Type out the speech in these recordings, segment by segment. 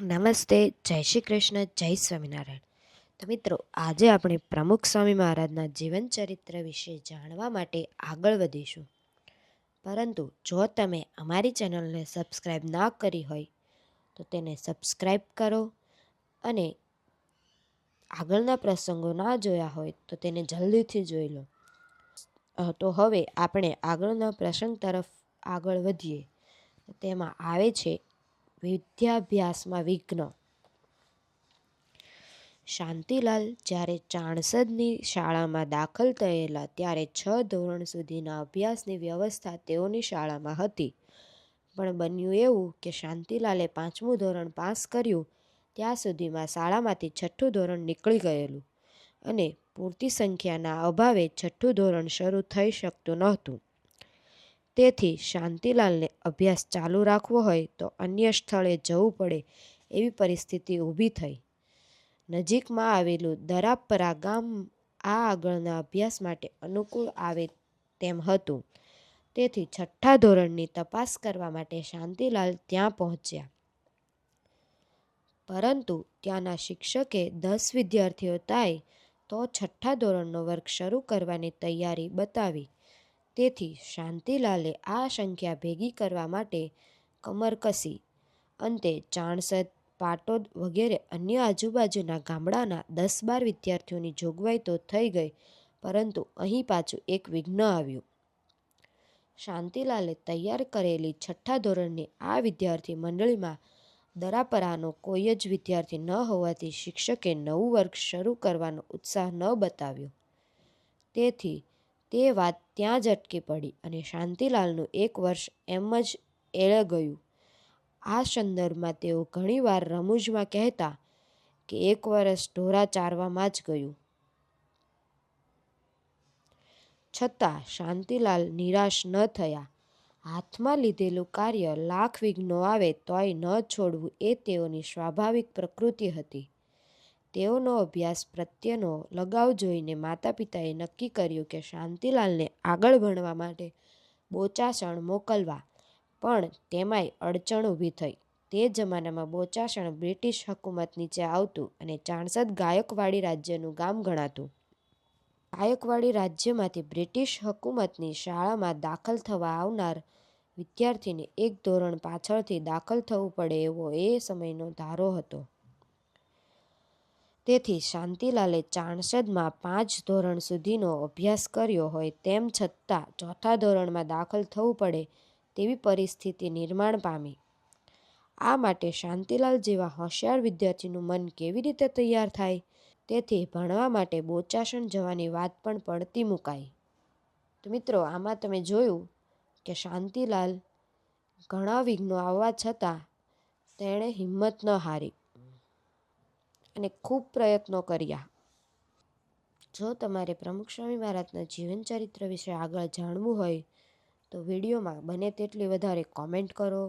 નમસ્તે, જય શ્રી કૃષ્ણ, જય સ્વામિનારાયણ. તો મિત્રો, આજે આપણે પ્રમુખ સ્વામી મહારાજના જીવન ચરિત્ર વિશે જાણવા માટે આગળ વધીશું. પરંતુ જો તમે અમારી ચેનલને સબસ્ક્રાઈબ ના કરી હોય, તો તેને સબસ્ક્રાઈબ કરો અને આગળના પ્રસંગો ના જોયા હોય, તો તેને જલ્દીથી જોઈ લો. તો હવે આપણે આગળના પ્રસંગ તરફ આગળ વધીએ. તેમાં આવે છે વિદ્યાભ્યાસમાં વિઘ્ન. શાંતિલાલ જ્યારે ચાણસદની શાળામાં દાખલ થયેલા ત્યારે છ ધોરણ સુધીના અભ્યાસની વ્યવસ્થા તેઓની શાળામાં હતી. પણ બન્યું એવું કે શાંતિલાલે પાંચમું ધોરણ પાસ કર્યું, ત્યાં સુધીમાં શાળામાંથી છઠ્ઠું ધોરણ નીકળી ગયેલું અને પૂરતી સંખ્યાના અભાવે છઠ્ઠું ધોરણ શરૂ થઈ શકતું નહોતું. તેથી શાંતિલાલને અભ્યાસ ચાલુ રાખવો હોય તો અન્ય સ્થળે જવું પડે એવી પરિસ્થિતિ ઊભી થઈ. નજીકમાં આવેલું દરાપરા ગામ આ આગળના અભ્યાસ માટે અનુકૂળ આવે તેમ હતું. તેથી છઠ્ઠા ધોરણની તપાસ કરવા માટે શાંતિલાલ ત્યાં પહોંચ્યા. પરંતુ ત્યાંના શિક્ષકે દસ વિદ્યાર્થીઓ થાય તો છઠ્ઠા ધોરણનો વર્ગ શરૂ કરવાની તૈયારી બતાવી. તેથી શાંતિલાલે આ સંખ્યા ભેગી કરવા માટે કમર કસી. અંતે ચાણસદ પાટોદ વગેરે અન્ય આજુબાજુના ગામડાના દસ બાર વિદ્યાર્થીઓની જોગવાઈ તો થઈ ગઈ, પરંતુ અહીં પાછું એક વિઘ્ન આવ્યું. શાંતિલાલે તૈયાર કરેલી છઠ્ઠા ધોરણની આ વિદ્યાર્થી મંડળીમાં દરાપરાનો કોઈ જ વિદ્યાર્થી ન હોવાથી શિક્ષકે નવું વર્ગ શરૂ કરવાનો ઉત્સાહ ન બતાવ્યો. તેથી તે વાત ત્યાં જ અટકી પડી અને શાંતિલાલનું એક વર્ષ એમ જ એળે ગયું. આ સંદર્ભમાં તેઓ ઘણીવાર રમૂજમાં કહેતા કે એક વર્ષ ઢોરા ચારવામાં જ ગયું. છતાં શાંતિલાલ નિરાશ ન થયા. હાથમાં લીધેલું કાર્ય લાખ વિઘ્નો આવે તોય ન છોડવું એ તેઓની સ્વાભાવિક પ્રકૃતિ હતી. તેઓનો અભ્યાસ પ્રત્યેનો લગાવ જોઈને માતા પિતાએ નક્કી કર્યું કે શાંતિલાલને આગળ ભણવા માટે બોચાસણ મોકલવા. પણ તેમાંય અડચણ ઊભી થઈ. તે જમાનામાં બોચાસણ બ્રિટિશ હકુમત નીચે આવતું અને ચાણસદ ગાયકવાડી રાજ્યનું ગામ ગણાતું. ગાયકવાડી રાજ્યમાંથી બ્રિટિશ હકુમતની શાળામાં દાખલ થવા આવનાર વિદ્યાર્થીને એક ધોરણ પાછળથી દાખલ થવું પડે એવો એ સમયનો ધારો હતો. તેથી શાંતિલાલે ચાણસદમાં પાંચ ધોરણ સુધીનો અભ્યાસ કર્યો હોય તેમ છતાં ચોથા ધોરણમાં દાખલ થવું પડે તેવી પરિસ્થિતિ નિર્માણ પામી. આ માટે શાંતિલાલ જેવા હોશિયાર વિદ્યાર્થીનું મન કેવી રીતે તૈયાર થાય તેથી ભણવા માટે બોચાસણ જવાની વાત પણ પડતી મુકાઈ. તો મિત્રો, આમાં તમે જોયું કે શાંતિલાલ ઘણા વિઘ્નો આવવા છતાં તેણે હિંમત ન હારી. અને ખૂબ પ્રયત્નો કર્યા. જો તમારે પ્રમુખ સ્વામી મહારાજના જીવન ચરિત્ર વિશે આગળ જાણવું હોય, તો વિડીયોમાં બને તેટલી વધારે કોમેન્ટ કરો,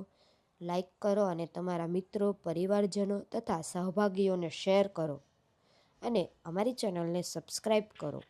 લાઈક કરો અને તમારા મિત્રો, પરિવારજનો તથા સહભાગીઓને શેર કરો. અને અમારી ચેનલને સબસ્ક્રાઈબ કરો.